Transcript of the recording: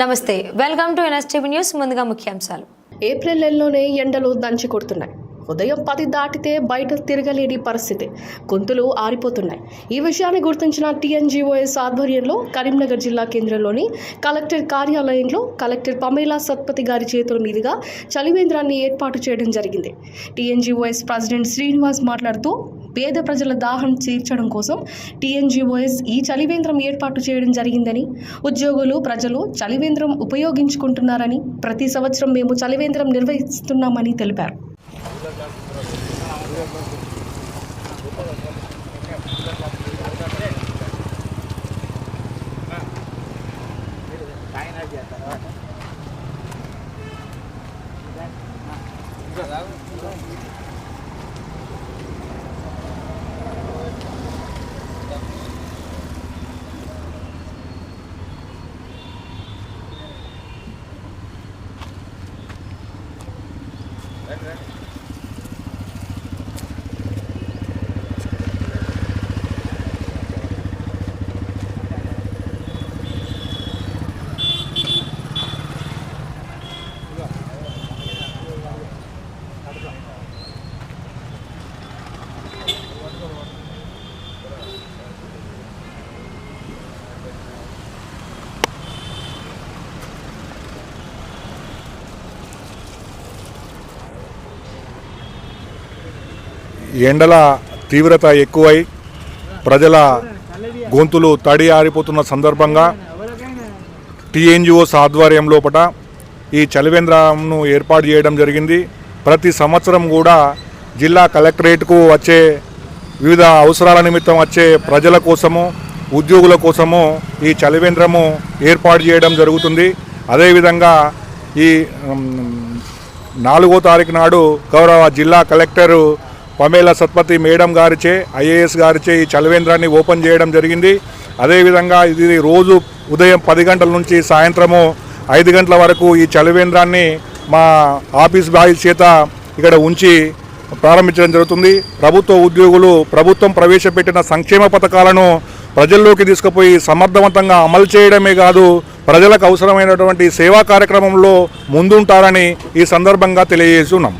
నమస్తే welcome to NSTV news ముందుగా ముఖ్యాంశాలు. ఏప్రిల్ నెలలోనే ఎండలు దంచి కొడుతున్నాయి. ఉదయం పది దాటితే బయట తిరగలేని పరిస్థితి. గొంతులు ఆరిపోతున్నాయి. ఈ విషయాన్ని గుర్తించిన టీఎన్జీఓఎస్ ఆధ్వర్యంలో కరీంనగర్ జిల్లా కేంద్రంలోని కలెక్టర్ కార్యాలయంలో కలెక్టర్ పమేలా సత్పతి గారి చేతుల మీదుగా చలివేంద్రాన్ని ఏర్పాటు చేయడం జరిగింది. టీఎన్జీఓఎస్ ప్రెసిడెంట్ శ్రీనివాస్ మాట్లాడుతూ పేద ప్రజల దాహం తీర్చడం కోసం టీఎన్జీఓఎస్ ఈ చలివేంద్రం ఏర్పాటు చేయడం జరిగిందని ఉద్యోగులు ప్రజలు చలివేంద్రం ఉపయోగించుకుంటున్నారని ప్రతి సంవత్సరం మేము చలివేంద్రం నిర్వహిస్తున్నామని తెలిపారు. Right, right. ఎండల తీవ్రత ఎక్కువై ప్రజల గొంతులు తడి ఆరిపోతున్న సందర్భంగా టీఎన్జిఓస్ ఆధ్వర్యం లోపల ఈ చలివేంద్రంను ఏర్పాటు చేయడం జరిగింది. ప్రతి సంవత్సరం కూడా జిల్లా కలెక్టరేట్కు వచ్చే వివిధ అవసరాల నిమిత్తం వచ్చే ప్రజల కోసము ఉద్యోగుల కోసము ఈ చలివేంద్రము ఏర్పాటు చేయడం జరుగుతుంది. అదేవిధంగా ఈ నాలుగో తారీఖు నాడు గౌరవ జిల్లా కలెక్టరు పమేల సత్పతి మేడం గారిచే ఐఏఎస్ గారిచే ఈ చలవేంద్రాన్ని ఓపెన్ చేయడం జరిగింది. అదేవిధంగా ఇది రోజు ఉదయం పది గంటల నుంచి సాయంత్రము ఐదు గంటల వరకు ఈ చలవేంద్రాన్ని మా ఆఫీస్ బాయ్ చేత ఇక్కడ ఉంచి ప్రారంభించడం జరుగుతుంది. ప్రభుత్వ ఉద్యోగులు ప్రభుత్వం ప్రవేశపెట్టిన సంక్షేమ పథకాలను ప్రజల్లోకి తీసుకుపోయి సమర్థవంతంగా అమలు చేయడమే కాదు ప్రజలకు అవసరమైనటువంటి సేవా కార్యక్రమంలో ముందుంటారని ఈ సందర్భంగా తెలియజేస్తున్నాం.